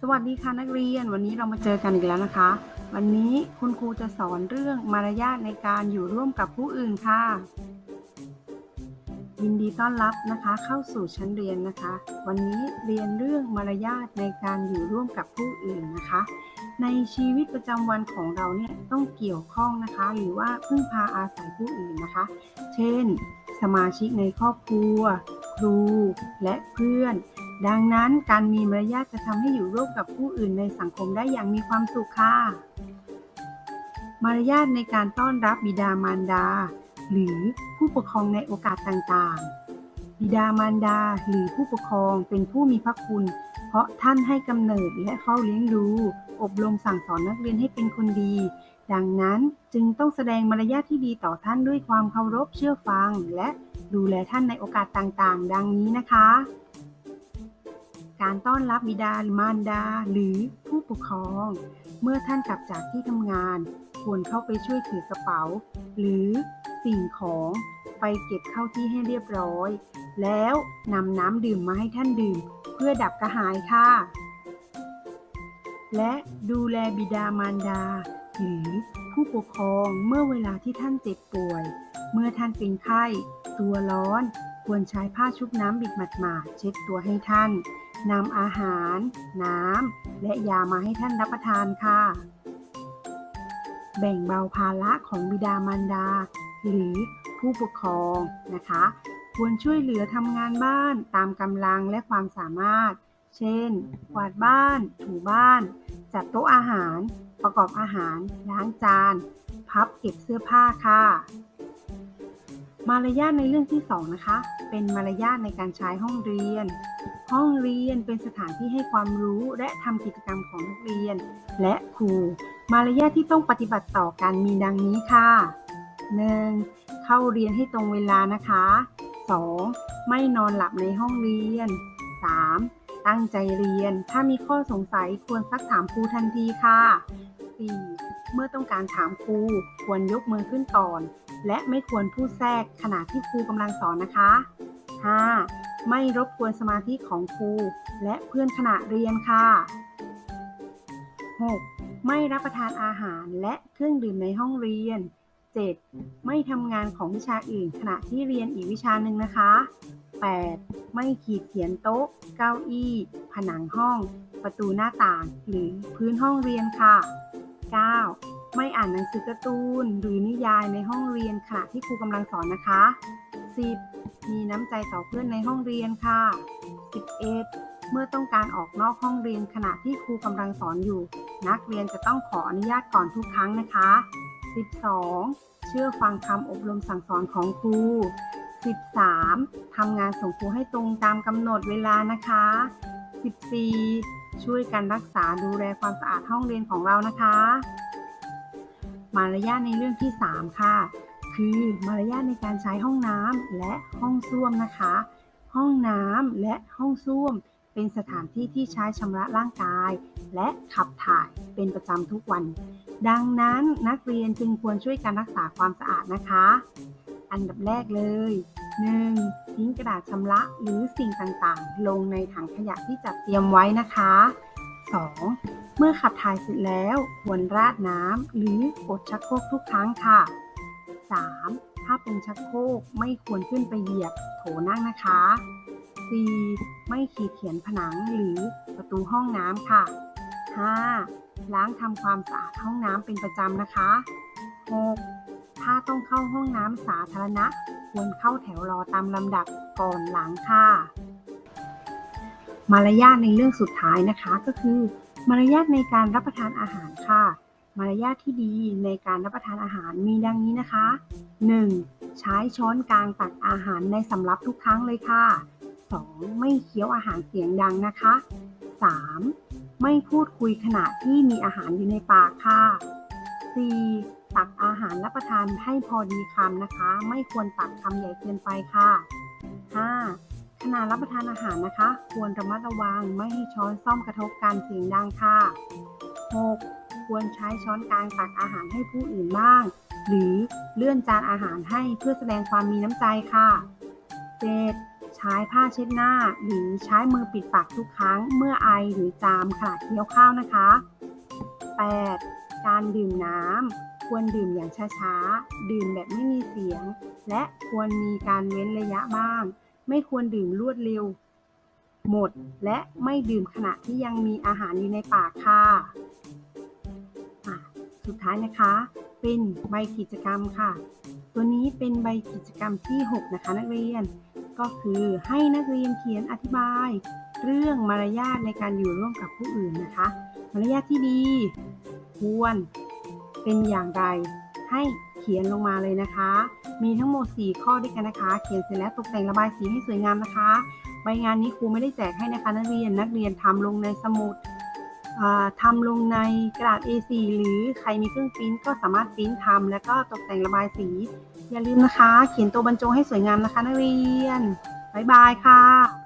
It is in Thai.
สวัสดีค่ะนักเรียน วันนี้เรามาเจอกันอีกแล้วนะคะ วันนี้คุณครูจะสอนเรื่องมารยาทในการอยู่ร่วมกับผู้อื่นค่ะ ยินดีต้อนรับนะคะ เข้าสู่ชั้นเรียนนะคะ วันนี้เรียนเรื่องมารยาทในการอยู่ร่วมกับผู้อื่นนะคะ ในชีวิตประจำวันของเราเนี่ยต้องเกี่ยวข้องนะคะ หรือว่าพึ่งพาอาศัยผู้อื่นนะคะ เช่น สมาชิกในครอบครัว ครูและเพื่อน ดังนั้นการมีมารยาทจะทำให้อยู่ร่วมกับผู้อื่นในสังคมได้อย่างมีความสุขค่ะ มารยาทในการต้อนรับบิดามารดา หรือผู้ปกครองในโอกาสต่างๆ บิดามารดาหรือผู้ปกครองเป็นผู้มีพระคุณ เพราะท่านให้กำเนิดและเฝ้าเลี้ยงดู อบรมสั่งสอนนักเรียนให้เป็นคนดี ดังนั้นจึงต้องแสดงมารยาทที่ดีต่อท่านด้วยความเคารพเชื่อฟัง และดูแลท่านในโอกาสต่างๆ ดังนี้นะคะ การต้อนรับบิดามารดาหรือผู้ปกครอง เมื่อท่านกลับจากที่ทำงาน ควรเข้าไปช่วยถือกระเป๋า หรือสิ่งของไปเก็บเข้าที่ให้เรียบร้อย แล้วนำน้ำดื่มมาให้ท่านดื่ม เพื่อดับกระหายค่ะ และดูแลบิดามารดา หรือผู้ปกครองเมื่อเวลาที่ท่านเจ็บป่วย เมื่อท่านเป็นไข้ ตัวร้อน ควรใช้ผ้าชุบน้ำบิดหมาดๆเช็ดตัวให้ท่านนำอาหาร น้ำ และยามาให้ท่านรับประทานค่ะ แบ่งเบาภาระของบิดามารดา หรือผู้ปกครองนะคะ ควรช่วยเหลือทำงานบ้านตามกำลังและความสามารถ เช่น กวาดบ้าน ถูบ้าน จัดโต๊ะอาหาร ประกอบอาหาร ล้างจาน พับเก็บเสื้อผ้าค่ะ มารยาทในเรื่องที่สองนะคะ เป็นมารยาทในการใช้ห้องเรียน ห้องเรียนเป็นสถานที่ให้ความรู้และทำกิจกรรมของนักเรียน และครู มารยาทที่ต้องปฏิบัติต่อกันมีดังนี้ค่ะ 1. เข้าเรียนให้ตรงเวลานะคะ 2. ไม่นอนหลับในห้องเรียน 3. ตั้งใจเรียน ถ้ามีข้อสงสัยควรซักถามครูทันทีค่ะ 4. เมื่อต้องการถามครูควรยกมือขึ้นก่อน และไม่ควรพูดแทรกขณะที่ครูกำลังสอนนะคะ 5. ไม่รบกวนสมาธิของครูและเพื่อนขณะเรียนค่ะ 6. ไม่รับประทานอาหารและเครื่องดื่มในห้องเรียน 7. ไม่ทำงานของวิชาอื่นขณะที่เรียนอีกวิชาหนึ่งนะคะ 8. ไม่ขีดเขียนโต๊ะ เก้าอี้ ผนังห้อง ประตูหน้าต่าง หรือพื้นห้องเรียนค่ะ 9. ไม่อ่านหนังสือการ์ตูน หรือนิยายในห้องเรียนขณะที่ครูกำลังสอนนะคะ 10. มีน้ำใจต่อเพื่อนในห้องเรียนค่ะ 11. เมื่อต้องการออกนอกห้องเรียนขณะที่ครูกำลังสอนอยู่ นักเรียนจะต้องขออนุญาตก่อนทุกครั้งนะคะ 12. เชื่อฟังคำอบรมสั่งสอนของครู 13. ทำงานส่งครูให้ตรงตามกำหนดเวลานะคะ 14. ช่วยกันรักษาดูแลความสะอาดห้องเรียนของเรานะคะ มารยาทในเรื่องที่ 3 ค่ะ คือมารยาทในการใช้ห้องน้ำและห้องส้วมนะคะ ห้องน้ำและห้องส้วม เป็นสถานที่ที่ใช้ชำระร่างกาย และขับถ่ายเป็นประจำทุกวัน ดังนั้นนักเรียนจึงควรช่วยกันรักษาความสะอาดนะคะ อันดับแรกเลย 1. ทิ้งกระดาษชำระหรือสิ่งต่างๆ ลงในถังขยะที่จัดเตรียมไว้นะคะ 2. เมื่อขับถ่ายเสร็จแล้ว ควรราดน้ำหรือกดชักโครกทุกครั้งค่ะ 3. ถ้าเป็นชักโครกไม่ควรขึ้นไปเหยียบโถนั่งนะคะ 4. ไม่ขีดเขียนผนังหรือประตูห้องน้ำค่ะ 5. ล้างทำความสะอาดห้องน้ำเป็นประจำนะคะ 6. ถ้าต้องเข้าห้องน้ำสาธารณะ ควรเข้าแถวรอตามลำดับก่อนหลังค่ะ มารยาทในเรื่องสุดท้ายนะคะก็คือ มารยาทในการรับประทานอาหารค่ะ มารยาทที่ดีในการรับประทานอาหารมีดังนี้นะคะ 1. ใช้ช้อนกลางตักอาหารในสำรับทุกครั้งเลยค่ะ 2. ไม่เคี้ยวอาหารเสียงดังนะคะ 3. ไม่พูดคุยขณะที่มีอาหารอยู่ในปากค่ะ 4. ตักอาหารรับประทานให้พอดีคำนะคะ ไม่ควรตักคำใหญ่เกินไปค่ะ 5. ขณะรับประทานอาหารนะคะ ควรระมัดระวังไม่ให้ช้อนซ่อมกระทบกันเสียงดังค่ะ 6. ควรใช้ช้อนกลางตักอาหารให้ผู้อื่นบ้าง หรือเลื่อนจานอาหารให้เพื่อแสดงความมีน้ำใจค่ะ 7. ใใช้ผ้าเช็ดหน้า หรือใช้มือปิดปากทุกครั้ง เมื่อไอหรือจามขณะเคี้ยวข้าวนะคะ 8. การดื่มน้ำควรดื่มอย่างช้าๆ ดื่มแบบไม่มีเสียง และควรมีการเว้นระยะบ้าง ไม่ควรดื่มรวดเร็วหมดและไม่ดื่มขณะที่ยังมีอาหารอยู่ในปากค่ะ สุดท้ายนะคะ เป็นใบกิจกรรมค่ะ ตัวนี้เป็นใบกิจกรรมที่ 6 นะคะนักเรียน ก็คือให้นักเรียนเขียนอธิบาย เรื่องมารยาทในการอยู่ร่วมกับผู้อื่นนะคะ มารยาทที่ดี ควร เป็นอย่างไร ให้เขียนลงมาเลยนะคะ มีทั้งหมด 4 ข้อด้วยกันนะคะ เขียนเสร็จแล้วตกแต่งระบายสีให้สวยงามนะคะ ใบงานนี้ครูไม่ได้แจกให้นะคะ นักเรียน นักเรียนทำลงในสมุด ทำลงในกระดาษ A4 หรือใครมีเครื่องปริ้นก็สามารถปริ้นทำแล้วก็ตกแต่งระบายสี อย่าลืมนะคะ เขียนตัวบรรจงให้สวยงามนะคะนักเรียน บ๊ายบายค่ะ